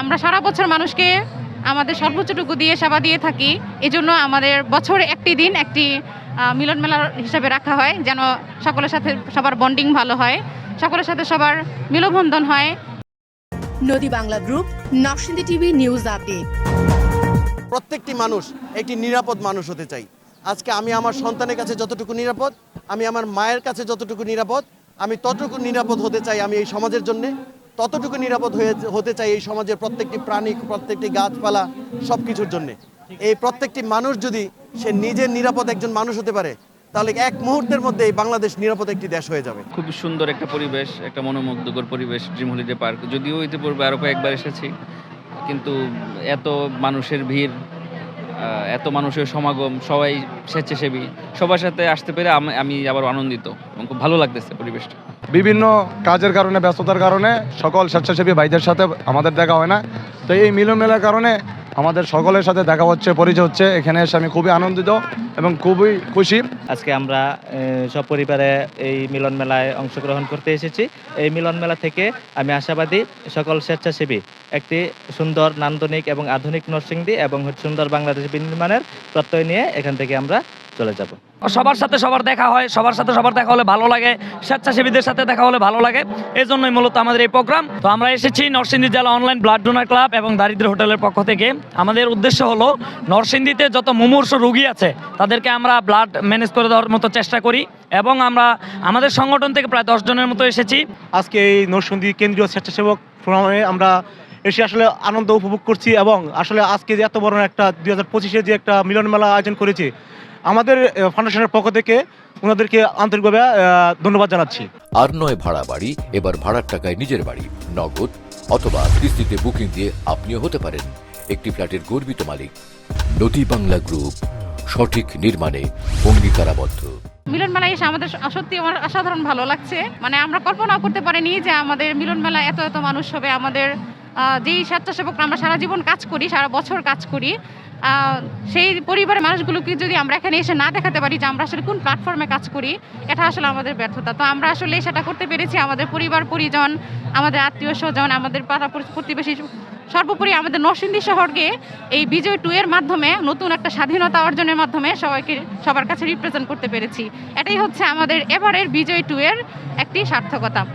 আমরা সারা বছর মানুষকে আমাদের সর্বোচ্চটুকু দিয়ে সেবা দিয়ে থাকি। এজন্য আমাদের বছরে একটি দিন একটি মিলন মেলা হিসাবে রাখা হয় যেন সকলের সাথে সবার বন্ডিং ভালো হয় সকলের সাথে সবার মিলবন্ধন হয়। Nodi Bangla group Narsingdi TV news update. প্রত্যেকটি মানুষ একটি নিরাপদ মানুষ হতে চাই। আজকে আমি আমার সন্তানের কাছে যতটুকু নিরাপদ আমি আমার মায়ের কাছে যতটুকু নিরাপদ আমি ততটুকু নিরাপদ হতে চাই আমি এই সমাজের জন্য। ততটুকু নিরাপদ হয়ে হতে চাই এই সমাজের প্রত্যেকটি প্রাণী, প্রত্যেকটি গাছপালা সব কিছুর জন্যে। এই প্রত্যেকটি মানুষ যদি সে নিজের নিরাপদ একজন মানুষ হতে পারে, তাহলে এক মুহূর্তের মধ্যে এই বাংলাদেশ নিরাপদ একটি দেশ হয়ে যাবে। খুব সুন্দর একটা পরিবেশ, একটা মনোমুগ্ধকর পরিবেশ ড্রিম হলিডে পার্ক। যদিও ইতিপূর্বে আরও কয়েকবার এসেছি, কিন্তু এত মানুষের ভিড় এত মানুষের সমাগম, সবাই স্বেচ্ছাসেবী, সবার সাথে আসতে পেরে আমি আবার আনন্দিত এবং খুব ভালো লাগতেছে পরিবেশটা। বিভিন্ন কাজের কারণে, ব্যস্ততার কারণে সকল স্বেচ্ছাসেবী ভাইদের সাথে আমাদের দেখা হয় না। তো এই মিলনমেলার কারণে আমাদের সকলের সাথে দেখা হচ্ছে, পরিচয় হচ্ছে। এখানে এসে আমি খুবই আনন্দিত এবং খুবই খুশি। আজকে আমরা সব পরিবারে এই মিলন মেলায় অংশগ্রহণ করতে এসেছি। এই মিলন মেলা থেকে আমি আশাবাদী, সকল স্বেচ্ছাসেবী, একটি সুন্দর, নান্দনিক এবং আধুনিক নরসিংদী এবং সুন্দর বাংলাদেশ বিনির্মাণের প্রত্যয় নিয়ে এখান থেকে আমরা চলে যাব। সবার সাথে সবার দেখা হয় সবার সাথে সবার দেখা হলে ভালো লাগে স্বেচ্ছাসেবীদের সাথে দেখা হলে ভালো লাগে। এই জন্যই মূলত আমাদের এই প্রোগ্রাম। তো আমরা এসেছি নরসিংদী জেলা অনলাইন ব্লাড ডোনার ক্লাব এবং দারিদ্র হোটেলের পক্ষ থেকে। আমাদের উদ্দেশ্য হলো নরসিংদীতে যত মুমূর্ষ রুগী আছে তাদেরকে আমরা ব্লাড ম্যানেজ করে দেওয়ার মতো চেষ্টা করি এবং আমরা আমাদের সংগঠন থেকে প্রায় দশ জনের মতো এসেছি। আজকে এই নরসিংদী কেন্দ্রীয় স্বেচ্ছাসেবক ফোরামে আমরা এসে আসলে আনন্দ উপভোগ করছি এবং আসলে আজকে যে এত বড় একটা দুই হাজার পঁচিশে যে একটা মিলন মেলা আয়োজন করেছে আমাদের ফাউন্ডেশনের পক্ষ থেকে ওনাদেরকে আন্তরিকভাবে ধন্যবাদ জানাচ্ছি। আর নয় ভাড়া বাড়ি এবার ভাড়ার টাকায় নিজের বাড়ি নগদ অথবা কিস্তিতে বুকিং দিয়ে আপনিও হতে পারেন। একটি ফ্ল্যাটের গর্বিত মালিক নদী বাংলা গ্রুপ সঠিক নির্মাণে অঙ্গীকারাবদ্ধ। মিলন মেলায় এসে আমাদের সত্যি আমার অসাধারণ ভালো লাগছে। মানে আমরা কল্পনা করতে পারিনি যে আমাদের মিলন মেলা এত এত মানুষ হবে আমাদের যেই স্বেচ্ছাসেবকরা আমরা সারা জীবন কাজ করি, সারা বছর কাজ করি সেই পরিবারের মানুষগুলোকে যদি আমরা এখানে এসে না দেখাতে পারি যে আমরা আসলে কোন প্ল্যাটফর্মে কাজ করি, এটা আসলে আমাদের ব্যর্থতা। তো আমরা আসলে সেটা করতে পেরেছি। আমাদের পরিবার, পরিজন, আমাদের আত্মীয় স্বজন, আমাদের পাড়া প্রতি- প্রতিবেশী সর্বোপরি আমাদের নরসিংদী শহরকে এই বিজয় টু এর মাধ্যমে, নতুন একটা স্বাধীনতা অর্জনের মাধ্যমে সবাইকে, সবার কাছে রিপ্রেজেন্ট করতে পেরেছি। এটাই হচ্ছে আমাদের এবারের বিজয় টু এর একটি সার্থকতা।